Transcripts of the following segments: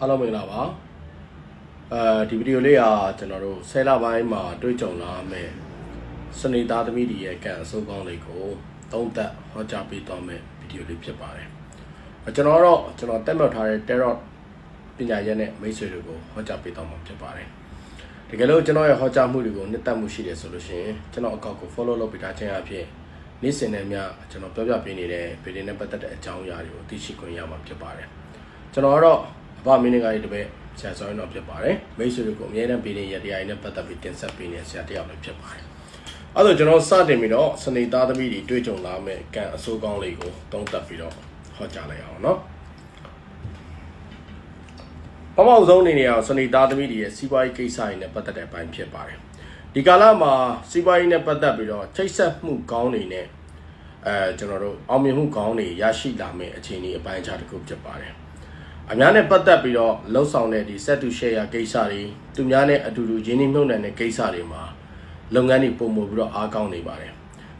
အားလုံးမင်္ဂလာပါအဲဒီဗီဒီယိုလေးကကျွန်တော်တို့ဆယ်လပိုင်းမှာတွေ့ကြုံလာမယ့်စနေသားသမီးတွေရဲ့ကံအစိုးကောင်းလေးကိုသုံးသပ်ဟောကြားပေးသွားမယ့်ဗီဒီယိုလေးဖြစ်ပါတယ်အဲကျွန်တော်တော့ကျွန်တော်တက်မှတ်ထားတဲ့ Tarot ပညာရပ်နဲ့မိတ်ဆွေတွေကိုဟောကြားပေးသွားမှာဖြစ်ပါတယ်တကယ်လို့ကျွန်တော်ရဲ့ဟောကြားမှုတွေကိုနှစ်သက်မှုရှိတယ်ဆိုလို့ရှိရင်ကျွန်တော်အကောင့်ကို follow လုပ်ပေးထားခြင်းအပြင်နေ့စဉ်နဲ့မျှကျွန်တော်ပြောပြပေးနေတဲ့ဗီဒီယိုနဲ့ပတ်သက်တဲ့အကြောင်းအရာတွေကိုသိရှိခွင့်ရမှာဖြစ်ပါတယ်ကျွန်တော်ကတော့အ ဘမင်းကလေးတပည့်ဆရာဆောင်းတော့ဖြစ်ပါတယ်မိတ်ဆွေတွေကိုအများနဲ့ပြည်နေရတရားနဲ့ပတ်သက်ပြီးတင်ဆက်ပေးနေဆရာတယောက်လည်းဖြစ်ပါတယ်အဲ့တော့ကျွန်တော်စတင်ပြီးတော့စနေသားသမီးတွေတွေ့ကြုံလာမယ့်ကံအဆိုးကောင်းလေးကိုတုံးသက်ပြီးတော့ဟောကြားလိုက်အောင်နော်ပမောက်ဆုံးအနေနဲ့အောင်စနေသားသမီးတွေရဲ့စီးပွားရေးကိစ္စတွေနဲ့ပတ်သက်တဲ့အပိုင်းဖြစ်ပါတယ်ဒီကာလမှာစီးပွားရေးနဲ့ပတ်သက်ပြီးတော့ချိတ်ဆက်မှုကောင်းတွေနဲ့အဲကျွန်တော်တို့အောင်မြင်မှုကောင်းတွေရရှိလာမယ့်အခြေအနေအပိုင်းအခြားတစ်ခုဖြစ်ပါတယ် အများနဲ့ပတ်သက်ပြီးတော့လှုပ်ဆောင်တဲ့ဒီ set to share ကိစ္စတွေသူများနဲ့အတူတူရင်းနှီးမြှုပ်နှံတဲ့ကိစ္စတွေမှာလုပ်ငန်းတွေပုံမှုပြီးတော့အားကောင်းနေပါတယ်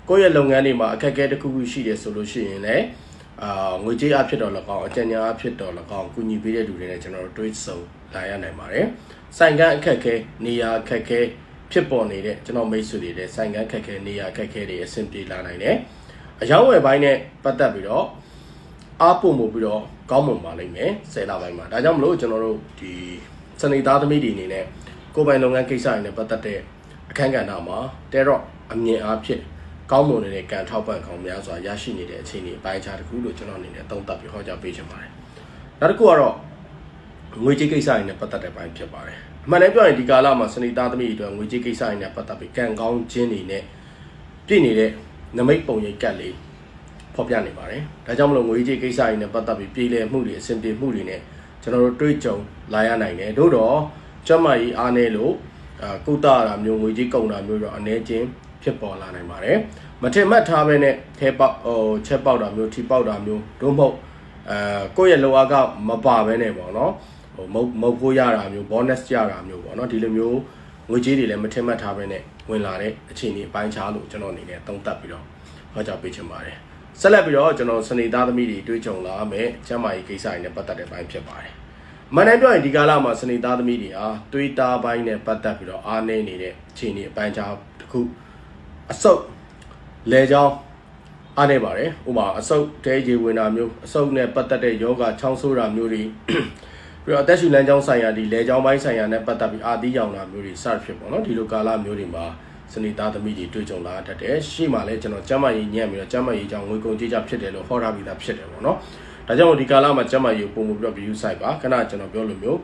ကိုယ့်ရဲ့လုပ်ငန်းတွေမှာအခက်အခဲတစ်ခုခုရှိတယ်ဆိုလို့ရှိရင်လည်းအာငွေကြေးအဖြစ်တော့၎င်းအကြံဉာဏ်အဖြစ်တော့၎င်းကူညီပေးတဲ့လူတွေနဲ့ကျွန်တော်တို့တွေးဆုံလာရနိုင်ပါတယ်။ဆိုင်ကန်းအခက်အခဲနေရာအခက်အခဲဖြစ်ပေါ်နေတဲ့ကျွန်တော်မိတ်ဆွေတွေတဲ့ဆိုင်ကန်းအခက်အခဲနေရာအခက်အခဲတွေအဆင်ပြေလာနိုင်တယ်။အယောင်းဝယ်ပိုင်းနဲ့ပတ်သက်ပြီးတော့ အားပုံမှုပြီးတော့ကောင်းမွန်ပါလိမ့်မယ်ဆယ်လပိုင်းမှာဒါကြောင့်မလို့ကျွန်တော်တို့ဒီစနေသားသမီးတွေအနေနဲ့ကိုယ်ပိုင်လုပ်ငန်းကိစ္စတွေနဲ့ပတ်သက်တဲ့အခန်းကဏ္ဍမှာတဲတော့အမြင်အားဖြင့်ကောင်းမွန်နေတဲ့ကံထောက်ပံ့ကောင်းများစွာရရှိနေတဲ့အခြေအနေအပိုင်းခြားတစ်ခုလို့ကျွန်တော်အနေနဲ့သုံးသပ်ပြီးဟောကြားပေးချင်ပါတယ်။နောက်တစ်ခုကတော့ငွေကြေးကိစ္စတွေနဲ့ပတ်သက်တဲ့ပိုင်းဖြစ်ပါတယ်။အမှန်တမ်းပြောရင်ဒီကာလမှာစနေသားသမီးတွေအတွက်ငွေကြေးကိစ္စတွေနဲ့ပတ်သက်ပြီးကံကောင်းခြင်းတွေနဲ့ပြည့်နေတဲ့နမိတ်ပုံရိပ်ကတ်လေး ဖော်ပြနေပါတယ်။ဒါကြောင့်မလို့ငွေကြေးကိစ္စတွေနဲ့ပတ်သက်ပြီးပြည်လည်မှုတွေအဆင်ပြေမှုတွေနဲ့ကျွန်တော်တို့တွေးကြုံလာရနိုင်တယ်။တို့တော့ကျမကြီးအားနေလို့အာကုသတာမျိုးငွေကြေးကုန်တာမျိုးတော့အနေချင်းဖြစ်ပေါ်လာနိုင်ပါတယ်။မထင်မှတ်ထားပဲနဲ့ထဲပေါက်ဟိုချက်ပေါက်တာမျိုးထိပေါက်တာမျိုးတို့မဟုတ်အဲကိုယ့်ရဲ့လောအားကမပါပဲနဲ့ပေါ့နော်ဟိုမုတ်မုတ်ဖို့ရတာမျိုး bonus ရတာမျိုးပေါ့နော်ဒီလိုမျိုးငွေကြေးတွေလည်းမထင်မှတ်ထားပဲနဲ့ဝင်လာတဲ့အခြေအနေအပိုင်းခြားလို့ကျွန်တော်အနေနဲ့သုံးသပ်ပြီးတော့ဟောကြားပေးချင်ပါတယ် ဆက်လက်ပြီးတော့ကျွန်တော်စနေသားသမီးတွေတွေးကြုံလာမယ်ကျမ်းမာရေးကိစ္စတွေနဲ့ပတ်သက်တဲ့ပိုင်းဖြစ်ပါတယ်မန်တိုင်းပြောရင်ဒီကာလမှာစနေသားသမီးတွေဟာတွေးတာပိုင်းနဲ့ပတ်သက်ပြီးတော့အားနည်းနေတဲ့အခြေအနေအပိုင်းခြားတစ်ခုအစုပ်လေချောင်းအားနေပါတယ်ဥပမာအဆုတ်တဲရေဝင်တာမျိုးအဆုတ်နဲ့ပတ်သက်တဲ့ယောဂချောင်းဆိုးတာမျိုးတွေပြီးတော့အသက်ရှူလမ်းကြောင်းဆိုင်ရာဒီလေချောင်းပိုင်းဆိုင်ရာနဲ့ပတ်သက်ပြီးအာသီးရောင်တာမျိုးတွေစသဖြင့်ပေါ့နော်ဒီလိုကာလမျိုးတွေမှာ စနေသားသမီးတွေတွေ့ကြုံလာတတ်တယ်ရှိမှလည်းကျွန်တော်ကျမ်းမာရေးညံ့ပြီးတော့ကျမ်းမာရေးကြောင့်ငွေကုန်ကြေးကြဖြစ်တယ်လို့ဟောထားပြီးသားဖြစ်တယ်ပေါ့နော်ဒါကြောင့်ဒီကာလမှာကျမ်းမာရေးကိုပုံမှုပြီးတော့ view site ပါခဏကျွန်တော်ပြောလို့မျိုး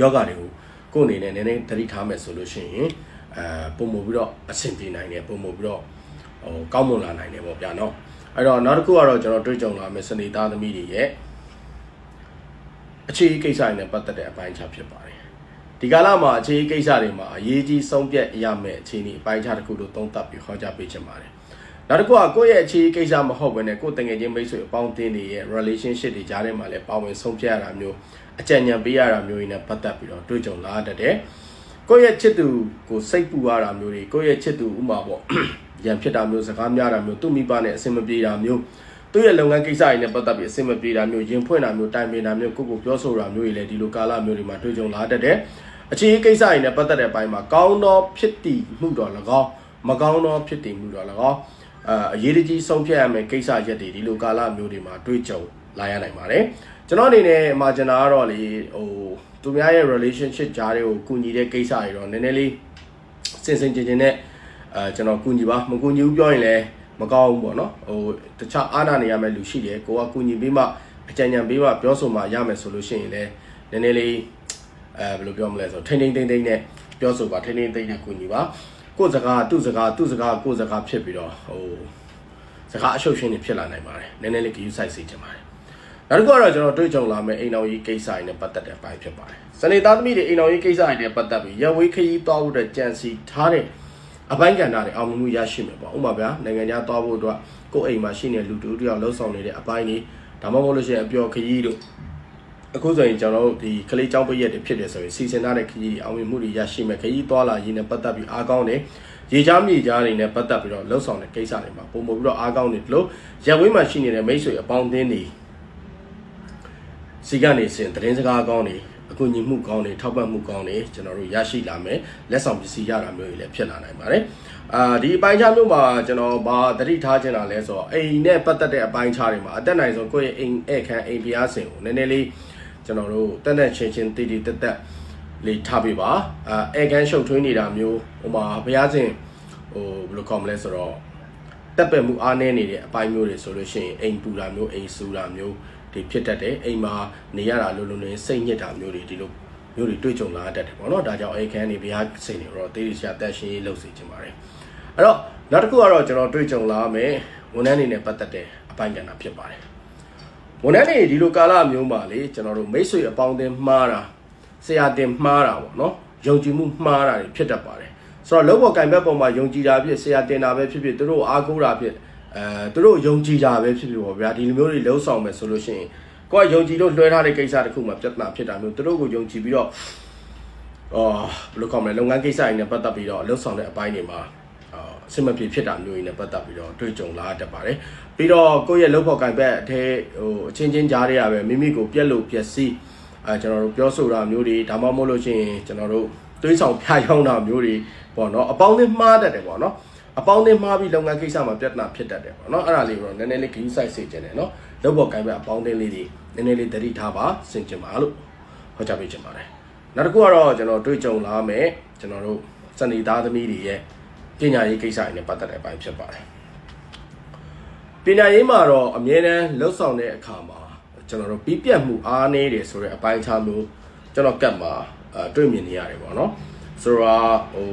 ယောဂတွေကိုကိုယ်အနေနဲ့နည်းနည်းသတိထားမယ်ဆိုလို့ရှိရင်အဲပုံမှုပြီးတော့အဆင်ပြေနိုင်တယ်ပုံမှုပြီးတော့ဟိုကောင်းမွန်လာနိုင်တယ်ပေါ့ဗျာနော်အဲ့တော့နောက်တစ်ခုကတော့ကျွန်တော်တွေ့ကြုံလာမယ့်စနေသားသမီးတွေရဲ့အခြေအကိစ္စတွေနဲ့ပတ်သက်တဲ့အပိုင်းခြားဖြစ်ပါတယ် ဒီကာလမှာအခြေအကိစ္စတွေမှာအရေးကြီးဆုံးဖြတ်ရမယ့်အခြေအနေအပိုင်းခြားတစ်ခုလို့သုံးသပ်ပြီးဟောကြားပေးချင်ပါတယ်နောက်တစ်ခုကကိုယ့်ရဲ့အခြေအကိစ္စမဟုတ်ဘဲနဲ့ကိုယ်တငယ်ချင်းမိတ်ဆွေအပေါင်းအသင်းတွေရဲ့ relationship တွေကြားထဲမှာလည်းပါဝင်ဆုံးဖြတ်ရတာမျိုးအကြံဉာဏ်ပေးရတာမျိုးတွေနဲ့ပတ်သက်ပြီးတော့တွေ့ကြုံလာတတ်တယ်ကိုယ့်ရဲ့ချစ်သူကိုစိတ်ပူရတာမျိုးတွေကိုယ့်ရဲ့ချစ်သူဥမာပေါ့ရံဖြစ်တာမျိုးစကားများတာမျိုးသူ့မိဘနဲ့အဆင်မပြေတာမျိုးသူ့ရဲ့လုပ်ငန်းကိစ္စတွေနဲ့ပတ်သက်ပြီးအဆင်မပြေတာမျိုးရင်ဖွင့်တာမျိုးတိုင်ပင်တာမျိုးကိုကိုပြောဆိုတာမျိုးတွေလည်းဒီလိုကာလမျိုးတွေမှာတွေ့ကြုံလာတတ်တယ် အခြေအကိစ္စတွေနဲ့ပတ်သက်တဲ့အပိုင်းမှာကောင်းသောဖြစ်တည်မှုတော်၎င်းမကောင်းသောဖြစ်တည်မှုတော်၎င်းအာအရေးတကြီးဆုံးဖြတ်ရမယ့်ကိစ္စရက်တွေဒီလိုကာလမျိုးတွေမှာတွေ့ကြုံလာရနိုင်ပါတယ်ကျွန်တော်အနေနဲ့မာဂျင်နာကတော့လေဟိုသူများရဲ့ relationship ကြားတွေကိုကူညီတဲ့ကိစ္စတွေတော့နည်းနည်းလေးစင်စင်ကျင်ကျင်နဲ့အဲကျွန်တော်ကူညီပါမကူညီဘူးပြောရင်လည်းမကောင်းဘူးပေါ့နော်ဟိုတခြားအားနာနေရမယ့်လူရှိတယ်ကိုကကူညီပြီးမှအကြံဉာဏ်ပေးမှပြောဆိုမှရမယ်ဆိုလို့ရှိရင်လည်းနည်းနည်းလေး အဲဘယ်လိုပြောမလဲဆိုထိန်းထိန်းသိမ်းသိမ်းနဲ့ပြောဆိုပါထိန်းထိန်းသိမ်းနဲ့ကူညီပါကိုယ်စကားသူ့စကားသူ့စကားကိုယ်စကားဖြစ်ပြီးတော့ဟိုစကားအရှုပ်ရှင်းနေဖြစ်လာနိုင်ပါတယ်နည်းနည်းလေးဂရုစိုက်စေချင်ပါတယ်နောက်တစ်ခုကတော့ကျွန်တော်တွေ့ကြုံလာမယ့်အိမ်တော်ကြီးကိစ္စတွေနဲ့ပတ်သက်တဲ့အပိုင်းဖြစ်ပါတယ်စနေသားသမီးတွေအိမ်တော်ကြီးကိစ္စတွေနဲ့ပတ်သက်ပြီးရဝေးခရီးသွားဖို့အတွက်ကြံစီထားတဲ့အပိုင်းကဏ္ဍတွေအောင်မြင်မှုရရှိမယ်ပေါ့ဥပမာဗျာနိုင်ငံခြားသွားဖို့အတွက်ကိုယ်အိမ်မှာရှိနေတဲ့လူတူတယောက်လှုပ်ဆောင်နေတဲ့အပိုင်းတွေဒါမှမဟုတ်လို့ရှိရင်အပျော်ခရီးတို့ အခုဆိုရင်ကျွန်တော်တို့ဒီကလေးကျောင်းပိတ်ရက်တွေဖြစ်တယ်ဆိုရင်စီစဉ်ထားတဲ့ခရီးအောင်မြင်မှုတွေရရှိမယ်ခရီးသွားလာရေးနဲ့ပတ်သက်ပြီးအားကောင်းတယ်ရေချားမြေချားတွေနဲ့ပတ်သက်ပြီးတော့လှုပ်ဆောင်တဲ့ကိစ္စတွေမှာပုံမပြီးတော့အားကောင်းတယ်လို့ရက်ဝင်းမှာရှိနေတဲ့မိတ်ဆွေအပေါင်းအသင်းတွေစီကနေစင်သတင်းစကားကောင်းတွေအကူအညီမှုကောင်းတွေထောက်ပံ့မှုကောင်းတွေကျွန်တော်တို့ရရှိလာမယ်လက်ဆောင်ပစ္စည်းရတာမျိုးတွေလည်းဖြစ်လာနိုင်ပါတယ်အာဒီအပိုင်းခြားမျိုးမှာကျွန်တော်ဘာသတိထားချင်တာလဲဆိုတော့အိမ်နဲ့ပတ်သက်တဲ့အပိုင်းခြားတွေမှာအတက်နိုင်ဆုံးကိုယ့်ရဲ့အိမ်ဧခန်းအိမ်ဖျားစင်ကိုနည်းနည်းလေး ကျွန်တော်တို့တက်တက်ချင်းချင်းတည်တည်တက်တက်လေးထားပြပါအဲဧခန်းရှုပ်ထွေးနေတာမျိုးဟိုမှာဘုရားရှင်ဟိုဘယ်လိုခေါ်မလဲဆိုတော့တက်ပက်မှုအားနည်းနေတဲ့အပိုင်းမျိုးတွေဆိုလို့ရှိရင်အိမ်ပူတာမျိုးအိမ်ဆူတာမျိုးဒီဖြစ်တတ်တယ်အိမ်မှာနေရတာလုံးလုံးနဲ့စိတ်ညစ်တာမျိုးတွေဒီလိုမျိုးတွေတွေ့ကြုံလာတတ်တယ်ပေါ့နော်ဒါကြောင့်အိမ်ခန်းနေဘုရားစိတ်နေတော့တေးရရှာတက်ရှင်းရေးလုပ်စေချင်ပါတယ်အဲ့တော့နောက်တစ်ခုကတော့ကျွန်တော်တွေ့ကြုံလာမယ်ဝန်ထမ်းတွေနဲ့ပတ်သက်တဲ့အပိုင်းကဏ္ဍဖြစ်ပါတယ် ဝန်ထမ်းတွေဒီလိုကာလမျိုးမှာလေကျွန်တော်တို့မိတ်ဆွေအပေါင်းအသင်းမှားတာဆရာတင်မှားတာပေါ့နော်ယုံကြည်မှုမှားတာတွေဖြစ်တတ်ပါတယ်ဆိုတော့လောဘောကင်ဘက်ပေါ်မှာယုံကြည်တာဖြစ်ဆရာတင်တာပဲဖြစ်ဖြစ်သူတို့အားကိုးတာဖြစ်အဲသူတို့ယုံကြည်တာပဲဖြစ်ဖြစ်ပေါ့ဗျာဒီလိုမျိုးတွေလှုပ်ဆောင်မယ်ဆိုလို့ရှိရင်ကိုယ်ကယုံကြည်လို့လွှဲထားတဲ့ကိစ္စတစ်ခုမှပြဿနာဖြစ်တာမျိုးသူတို့ကိုယုံကြည်ပြီးတော့အော်ဘယ်လိုခေါ်မလဲလုပ်ငန်းကိစ္စတွေနဲ့ပတ်သက်ပြီးတော့လှုပ်ဆောင်တဲ့အပိုင်းတွေမှာ အာအဆင်မပြေဖြစ်တာမျိုးတွေနဲ့ပတ်သက်ပြီးတော့တွေ့ကြုံလာတတ်ပါတယ်ပြီးတော့ကိုယ့်ရဲ့လုပ်ဖို့ကင်ဘက်အထဲဟိုအချင်းချင်းကြားတွေကပဲမိမိကိုပြက်လို့ပြက်စီးအဲကျွန်တော်တို့ပြောဆိုတာမျိုးတွေဒါမှမဟုတ်လို့ရှိရင်ကျွန်တော်တို့တွေးဆောင်ဖျားယောင်းတာမျိုးတွေပေါ့နော်အပေါင်းအသင်းမှားတတ်တယ်ပေါ့နော်အပေါင်းအသင်းမှားပြီးလုပ်ငန်းကိစ္စမှာပြဿနာဖြစ်တတ်တယ်ပေါ့နော်အဲ့ဒါလေးကိုတော့နည်းနည်းလေးဂရုစိုက်စေချင်တယ်နော်လုပ်ဖို့ကင်ဘက်အပေါင်းအသင်းလေးတွေနည်းနည်းလေးသတိထားပါစင်ကြင်ပါလို့ဟောကြားပေးချင်ပါတယ်နောက်တစ်ခုကတော့ကျွန်တော်တွေးကြုံလာမယ်ကျွန်တော်တို့စနေသားသမီးတွေရဲ့ ပညာရေးကိစ္စတွေနဲ့ပတ်သက်တဲ့အပိုင်းဖြစ်ပါတယ်ပညာရေးမှာတော့အမြဲတမ်းလှုပ်ဆောင်တဲ့အခါမှာကျွန်တော်တို့ပြီးပြတ်မှုအားနည်းတယ်ဆိုတဲ့အပိုင်းခြားမျိုးကျွန်တော်ကတ်မှာအဲတွေ့မြင်နေရတယ်ပေါ့နော်ဆိုတော့ဟို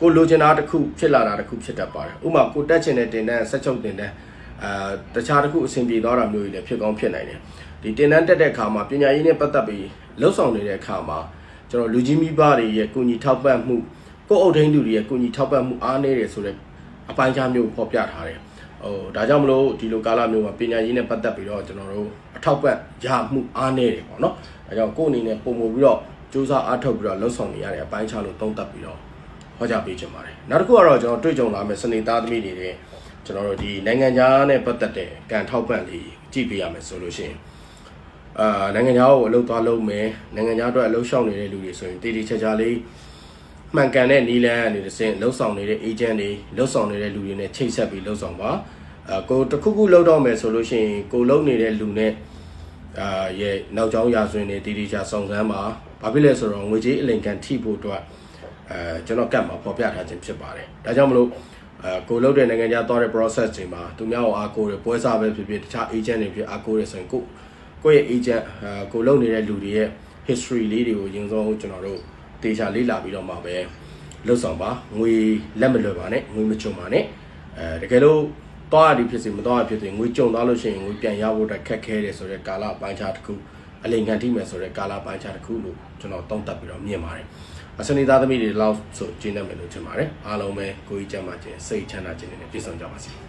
ကိုလိုချင်တာတစ်ခုဖြစ်လာတာတစ်ခုဖြစ်တတ်ပါတယ်ဥပမာကိုတက်ချင်တဲ့တင်တန်းဆက်ချုပ်တင်တန်းအဲတခြားတစ်ခုအဆင်ပြေသွားတာမျိုးတွေလည်းဖြစ်ကောင်းဖြစ်နိုင်တယ်ဒီတင်တန်းတက်တဲ့အခါမှာပညာရေးနဲ့ပတ်သက်ပြီးလှုပ်ဆောင်နေတဲ့အခါမှာကျွန်တော်လူကြီးမိဘတွေရဲ့ကုညီထောက်ပံ့မှု ကိုယ်အုပ်ထိန်းသူတွေရဲ့ကုညီထောက်ပံ့မှုအားနည်းတယ်ဆိုတဲ့အပိုင်းခြားမျိုးဖော်ပြထားတယ်ဟိုဒါကြောင့်မလို့ဒီလိုကာလမျိုးမှာပညာရေးနဲ့ပတ်သက်ပြီးတော့ကျွန်တော်တို့အထောက်ပံ့ရမှုအားနည်းတယ်ပေါ့နော်ဒါကြောင့်ကိုယ်အနေနဲ့ပုံမူပြီးတော့စူးစမ်းအားထုတ်ပြီးတော့လှုပ်ဆောင်နေရတဲ့အပိုင်းခြားလို့သုံးသပ်ပြီးတော့ဟောကြားပေးချင်ပါတယ်နောက်တစ်ခုကတော့ကျွန်တော်တွေ့ကြုံလာမယ့်စနေသားသမီးတွေတဲ့ကျွန်တော်တို့ဒီနိုင်ငံခြားနဲ့ပတ်သက်တဲ့ကံထောက်ပံ့လေးကြည့်ပေးရမယ်ဆိုလို့ရှိရင်အာနိုင်ငံခြားကိုအလုပ်သွားလုပ်မယ်နိုင်ငံခြားအတွက်အလုပ်ရှောင်နေတဲ့လူတွေဆိုရင်တည်တည်ချာချာလေး မှန်ကန်တဲ့နီလန်အနေနဲ့စဉ်လှုပ်ဆောင်နေတဲ့ agent တွေလှုပ်ဆောင်နေတဲ့လူတွေနဲ့ချိတ်ဆက်ပြီးလှုပ်ဆောင်ပါအကိုတခုခုလှုပ်တော့မယ်ဆိုလို့ရှိရင်ကိုလှုပ်နေတဲ့လူနဲ့အာရဲ့နောက်ကျောင်းရာဇဝင်တွေတည်တည်ချာစုံစမ်းပါဘာဖြစ်လဲဆိုတော့ငွေကြေးအလင်ကန်ထိဖို့အတွက်အဲကျွန်တော်ကတ်မှာပေါ်ပြထားခြင်းဖြစ်ပါတယ်ဒါကြောင့်မလို့အဲကိုလှုပ်တဲ့နိုင်ငံခြားသွားတဲ့ process တွေမှာသူများကိုအားကိုးတယ်ပွဲစားပဲဖြစ်ဖြစ်တခြား agent တွေဖြစ်အားကိုးတယ်ဆိုရင်ကိုကိုယ့်ရဲ့ agent အဲကိုလှုပ်နေတဲ့လူတွေရဲ့ history လေးတွေကိုအရင်ဆုံးကျွန်တော်တို့ တေချာလေ့လာပြီးတော့မှပဲလှုပ်ဆောင်ပါငွေလက်မလွယ်ပါနဲ့ငွေမချုံပါနဲ့အဲတကယ်လို့သွားရသည်ဖြစ်စေမသွားရဖြစ်စေငွေကြုံသွားလို့ရှိရင်ငွေပြန်ရဖို့အတွက်ခက်ခဲတယ်ဆိုတဲ့ကာလပိုင်းခြားတစ်ခုအလိန်ခံထိမယ်ဆိုတဲ့ကာလပိုင်းခြားတစ်ခုလို့ကျွန်တော်သုံးသပ်ပြီးတော့မြင်ပါတယ်အစနေသားသမီးတွေလောက်ဆိုကျင်းနေမယ်လို့ထင်ပါတယ်အားလုံးပဲကိုကြီးကျမ်းပါခြင်းစိတ်ချမ်းသာခြင်းနဲ့ပြည့်စုံကြပါစေ